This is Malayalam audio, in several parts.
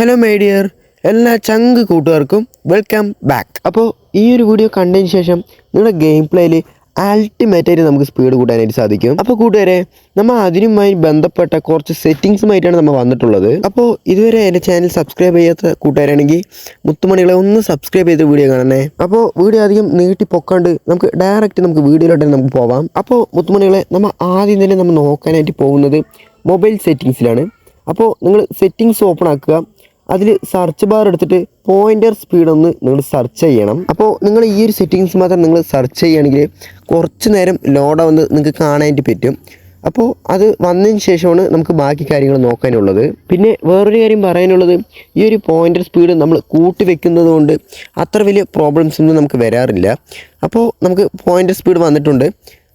ഹലോ മൈ ഡിയർ എല്ലാ ചങ്ക് കൂട്ടുകാർക്കും വെൽക്കം ബാക്ക് അപ്പോൾ ഈ ഒരു വീഡിയോ കണ്ടതിന് ശേഷം നിങ്ങളുടെ ഗെയിം പ്ലേയിൽ അൾട്ടിമേറ്റായിട്ട് നമുക്ക് സ്പീഡ് കൂട്ടാനായിട്ട് സാധിക്കും. അപ്പോൾ കൂട്ടുകാരെ നമ്മൾ അതിനുമായി ബന്ധപ്പെട്ട കുറച്ച് സെറ്റിങ്സുമായിട്ടാണ് നമ്മൾ വന്നിട്ടുള്ളത്. അപ്പോൾ ഇതുവരെ എന്റെ ചാനൽ സബ്സ്ക്രൈബ് ചെയ്യാത്ത കൂട്ടുകാരാണെങ്കിൽ മുത്തുമണികളെ ഒന്ന് സബ്സ്ക്രൈബ് ചെയ്ത് വീഡിയോ കാണണേ. അപ്പോൾ വീഡിയോ അധികം നീട്ടി പൊക്കാണ്ട് നമുക്ക് ഡയറക്റ്റ് നമുക്ക് വീഡിയോയിലോട്ട് നമുക്ക് പോവാം. അപ്പോൾ മുത്തുമണികളെ നമ്മൾ ആദ്യം തന്നെ നമ്മൾ നോക്കാനായിട്ട് പോകുന്നത് മൊബൈൽ സെറ്റിങ്സിലാണ് അപ്പോൾ നിങ്ങൾ സെറ്റിങ്സ് ഓപ്പൺ ആക്കുക. അതിൽ സെർച്ച് ബാർ എടുത്തിട്ട് പോയിന്റർ സ്പീഡ് ഒന്ന് നിങ്ങൾ സെർച്ച് ചെയ്യണം. അപ്പോൾ നിങ്ങൾ ഈ ഒരു സെറ്റിങ്സ് മാത്രം നിങ്ങൾ സെർച്ച് ചെയ്യുകയാണെങ്കിൽ കുറച്ച് നേരം ലോഡ് ലോഡാവുന്നത് നിങ്ങൾക്ക് കാണാനായിട്ട് പറ്റും. അപ്പോൾ അത് വന്നതിന് ശേഷമാണ് നമുക്ക് ബാക്കി കാര്യങ്ങൾ നോക്കാനുള്ളത്. പിന്നെ വേറൊരു കാര്യം പറയാനുള്ളത് ഈ ഒരു പോയിന്റർ സ്പീഡ് നമ്മൾ കൂട്ടി വെക്കുന്നത് കൊണ്ട് അത്ര വലിയ പ്രോബ്ലംസ് ഒന്നും നമുക്ക് വരാറില്ല. അപ്പോൾ നമുക്ക് പോയിന്റർ സ്പീഡ് വന്നിട്ടുണ്ട്.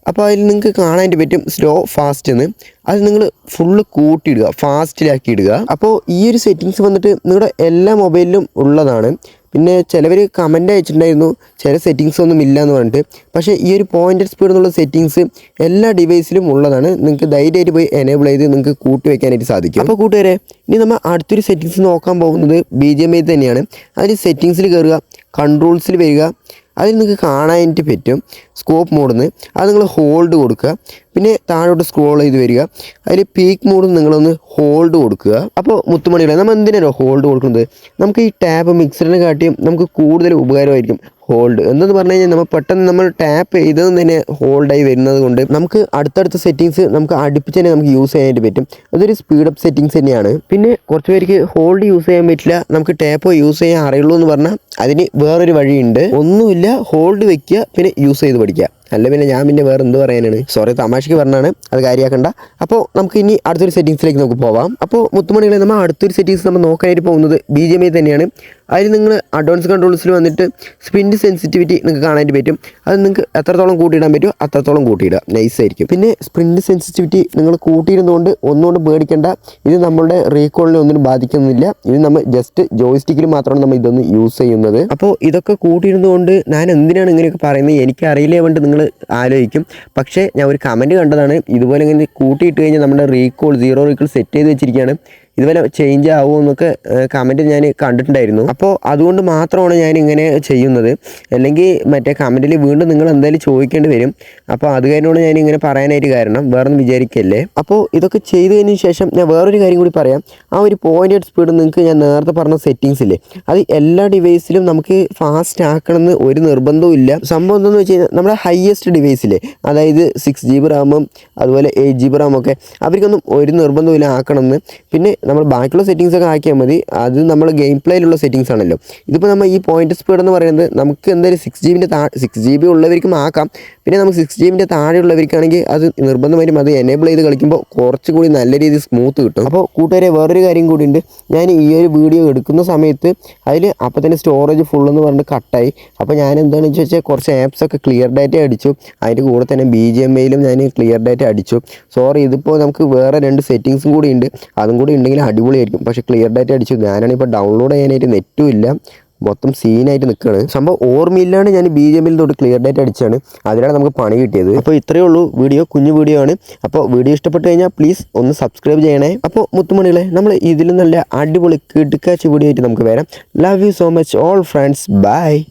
അപ്പോൾ അതിൽ നിങ്ങൾക്ക് കാണാനായിട്ട് പറ്റും സ്ലോ ഫാസ്റ്റ് എന്ന്. അത് നിങ്ങൾ ഫുള്ള് കൂട്ടിയിടുക ഫാസ്റ്റിലാക്കി ഇടുക അപ്പോൾ ഈ ഒരു സെറ്റിങ്സ് വന്നിട്ട് നിങ്ങളുടെ എല്ലാ മൊബൈലിലും ഉള്ളതാണ്. പിന്നെ ചിലവർ കമന്റ് അയച്ചിട്ടുണ്ടായിരുന്നു ചില സെറ്റിങ്സ് ഒന്നും ഇല്ല എന്ന് പറഞ്ഞിട്ട്. പക്ഷേ ഈ ഒരു പോയിന്റഡ് സ്പീഡ് എന്നുള്ള സെറ്റിങ്സ് എല്ലാ ഡിവൈസിലും ഉള്ളതാണ്. നിങ്ങൾക്ക് ധൈര്യമായിട്ട് പോയി എനേബിൾ ചെയ്ത് നിങ്ങൾക്ക് കൂട്ടി വയ്ക്കാനായിട്ട് സാധിക്കും. അപ്പോൾ കൂട്ടുകാരെ ഇനി നമ്മൾ അടുത്തൊരു സെറ്റിങ്സ് നോക്കാൻ പോകുന്നത് ബി ജി എം ഐ തന്നെയാണ്. അതിൽ സെറ്റിങ്സിൽ കയറുക കൺട്രോൾസിൽ വരിക. അതിൽ നിങ്ങൾക്ക് കാണാനായിട്ട് പറ്റും സ്കോപ്പ് മോഡിന്ന് അത് നിങ്ങൾ ഹോൾഡ് കൊടുക്കുക. പിന്നെ താഴോട്ട് സ്ക്രോൾ ചെയ്ത് വരിക. അതിൽ പീക്ക് മോഡിൽ നിങ്ങളൊന്ന് ഹോൾഡ് കൊടുക്കുക. അപ്പോൾ മുത്തുമണികളെ നമ്മൾ എന്തിനാണോ ഹോൾഡ് കൊടുക്കുന്നത്? നമുക്ക് ഈ ടാബ് മിക്സറിനെ കാട്ടിയും നമുക്ക് കൂടുതൽ ഉപകാരമായിരിക്കും. ഹോൾഡ് എന്തെന്ന് പറഞ്ഞു കഴിഞ്ഞാൽ നമ്മൾ പെട്ടെന്ന് നമ്മൾ ടാപ്പ് ചെയ്ത് തന്നെ ഹോൾഡായി വരുന്നത് കൊണ്ട് നമുക്ക് അടുത്തടുത്ത സെറ്റിങ്സ് നമുക്ക് അടുപ്പിച്ച് തന്നെ നമുക്ക് യൂസ് ചെയ്യാനായിട്ട് പറ്റും. അതൊരു സ്പീഡ് അപ്പ് സെറ്റിങ്സ് തന്നെയാണ്. പിന്നെ കുറച്ച് പേർക്ക് ഹോൾഡ് യൂസ് ചെയ്യാൻ പറ്റില്ല. നമുക്ക് ടാപ്പ് യൂസ് ചെയ്യാൻ അറിയുള്ളൂ എന്ന് പറഞ്ഞാൽ അതിന് വേറൊരു വഴിയുണ്ട്. ഒന്നുമില്ല ഹോൾഡ് വെക്കുക പിന്നെ യൂസ് ചെയ്ത് പഠിക്കുക. അല്ല പിന്നെ ഞാൻ പിന്നെ വേറെ എന്ത് പറയാനാണ്? സോറി തമാശയ്ക്ക് പറഞ്ഞാണ്. അത് കാര്യമാക്കണ്ട അപ്പോൾ നമുക്ക് ഇനി അടുത്തൊരു സെറ്റിങ്സിലേക്ക് നമുക്ക് പോവാം. അപ്പോൾ മുത്തുമണികളെ നമ്മൾ അടുത്തൊരു സെറ്റിങ്സ് നമ്മൾ നോക്കാനായിട്ട് പോകുന്നത് ബി ജി എം ഐ തന്നെയാണ്. അതിൽ നിങ്ങൾ അഡ്വാൻസ് കൺട്രോൾസിൽ വന്നിട്ട് സ്പിൻഡ് സെൻസിറ്റിവിറ്റി നിങ്ങൾക്ക് കാണാനായിട്ട് പറ്റും. അത് നിങ്ങൾക്ക് എത്രത്തോളം കൂട്ടിയിടാൻ പറ്റുമോ അത്രത്തോളം കൂട്ടിയിടുക. നൈസ് ആയിരിക്കും. പിന്നെ സ്പ്രിന്റ് സെൻസിറ്റിവിറ്റി നിങ്ങൾ കൂട്ടിയിരുന്നുകൊണ്ട് ഒന്നുകൊണ്ട് പേടിക്കേണ്ട. ഇത് നമ്മളുടെ റീകോളിനെ ഒന്നിനും ബാധിക്കുന്നില്ല. ഇത് നമ്മൾ ജസ്റ്റ് ജോയിസ്റ്റിക്കിൽ മാത്രമാണ് നമ്മൾ ഇതൊന്ന് യൂസ് ചെയ്യുന്നത്. അപ്പോൾ ഇതൊക്കെ കൂട്ടിയിരുന്നുകൊണ്ട് ഞാൻ എന്തിനാണ് ഇങ്ങനെയൊക്കെ പറയുന്നത്? എനിക്ക് അറിയില്ലേ വേണ്ടി നിങ്ങൾ ആലോചിക്കും. പക്ഷേ ഞാൻ ഒരു കമന്റ് കണ്ടതാണ്. ഇതുപോലെ ഇങ്ങനെ കൂട്ടിയിട്ട് കഴിഞ്ഞാൽ നമ്മുടെ റീകോൾ സീറോ റീകോൾ സെറ്റ് ചെയ്ത് വെച്ചിരിക്കുകയാണ്. ഇതുപോലെ ചേഞ്ച് ആവുമോ എന്നൊക്കെ കമന്റ് ഞാൻ കണ്ടിട്ടുണ്ടായിരുന്നു. അപ്പോൾ അതുകൊണ്ട് മാത്രമാണ് ഞാൻ ഇങ്ങനെ ചെയ്യുന്നത്. അല്ലെങ്കിൽ മറ്റേ കമന്റിൽ വീണ്ടും നിങ്ങൾ എന്തായാലും ചോദിക്കേണ്ടി വരും. അപ്പോൾ അത് കാരണമാണ് ഞാൻ ഇങ്ങനെ പറയാനായിട്ട് കാരണം. വേറെ ഒന്നും വിചാരിക്കല്ലേ? അപ്പോൾ ഇതൊക്കെ ചെയ്തതിന് ശേഷം ഞാൻ വേറൊരു കാര്യം കൂടി പറയാം. ആ ഒരു പോയിന്റഡ് സ്പീഡ് നിങ്ങൾക്ക് ഞാൻ നേരത്തെ പറഞ്ഞ സെറ്റിങ്സ് ഇല്ലേ? അത് എല്ലാ ഡിവൈസിലും നമുക്ക് ഫാസ്റ്റ് ആക്കണമെന്ന് ഒരു നിർബന്ധവും ഇല്ല. സംഭവം എന്താണെന്ന് വെച്ച് കഴിഞ്ഞാൽ നമ്മുടെ ഹയസ്റ്റ് ഡിവൈസിലെ അതായത് സിക്സ് ജി ബി റാമും അതുപോലെ എയ്റ്റ് ജി ബി റാമും ഒക്കെ. അവർക്കൊന്നും ഒരു നിർബന്ധവും ഇല്ല ആക്കണമെന്ന്. പിന്നെ നമ്മൾ ബാക്കിയുള്ള സെറ്റിങ്സ് ഒക്കെ ആക്കിയാൽ മതി. അത് നമ്മൾ ഗെയിം പ്ലേയിലുള്ള സെറ്റിങ്സ് ആണല്ലോ. ഇതിപ്പോൾ നമ്മൾ ഈ പോയിന്റ് സ്പീഡ് എന്ന് പറയുന്നത് നമുക്ക് എന്തായാലും സിക്സ് ജി ബിന്റെ താ സിക്സ് ജി ബി ഉള്ളവർക്കും ആക്കാം. പിന്നെ നമുക്ക് സിക്സ് ജി ബിന്റെ താഴെയുള്ളവർക്കാണെങ്കിൽ അത് നിർബന്ധമായിട്ടും അത് എനേബിൾ ചെയ്ത് കളിക്കുമ്പോൾ കുറച്ചുകൂടി നല്ല രീതിയിൽ സ്മൂത്ത് കിട്ടും. അപ്പോൾ കൂട്ടുകാരെ വേറൊരു കാര്യം കൂടി ഉണ്ട് ഞാൻ ഈ ഒരു വീഡിയോ എടുക്കുന്ന സമയത്ത് അതിൽ അപ്പോൾ തന്നെ സ്റ്റോറേജ് ഫുൾ എന്ന് പറഞ്ഞിട്ട് കട്ടായി അപ്പോൾ ഞാൻ എന്താണെന്ന് വെച്ച് വെച്ചാൽ കുറച്ച് ആപ്സൊക്കെ ക്ലിയർ ഡാറ്റ അടിച്ചു. അതിന്റെ കൂടെ തന്നെ ബി ജി എം ഐയിലും ഞാൻ ക്ലിയർ ഡാറ്റ അടിച്ചു. സോറി ഇതിപ്പോൾ നമുക്ക് വേറെ രണ്ട് സെറ്റിങ്സും കൂടി ഉണ്ട് അതും കൂടി ഉണ്ടെങ്കിൽ അടിപൊളിയായിരിക്കും. പക്ഷേ ക്ലിയർ ഡാറ്റ അടിച്ചു. ഞാനാണ് ഇപ്പോൾ ഡൗൺലോഡ് ചെയ്യാനായിട്ട് നെറ്റും ഇല്ല. മൊത്തം സീനായിട്ട് നിൽക്കുകയാണ് സംഭവം ഓർമ്മയില്ലാണ്ട് ഞാൻ ബി ജെ എമ്മിൽ തൊട്ട് ക്ലിയർ ഡേറ്റ് അടിച്ചാണ്. അതിലാണ് നമുക്ക് പണി കിട്ടിയത്. അപ്പോൾ ഇത്രയേ ഉള്ളൂ വീഡിയോ കുഞ്ഞു വീഡിയോ ആണ്. അപ്പോൾ വീഡിയോ ഇഷ്ടപ്പെട്ട് കഴിഞ്ഞാൽ പ്ലീസ് ഒന്ന് സബ്സ്ക്രൈബ് ചെയ്യണേ. അപ്പോൾ മുത്തുമണികളെ നമ്മൾ ഇതിലും നല്ല അടിപൊളി കിടുക്കാച്ച വീഡിയോ ആയിട്ട് നമുക്ക് വരാം. Love you so much all friends bye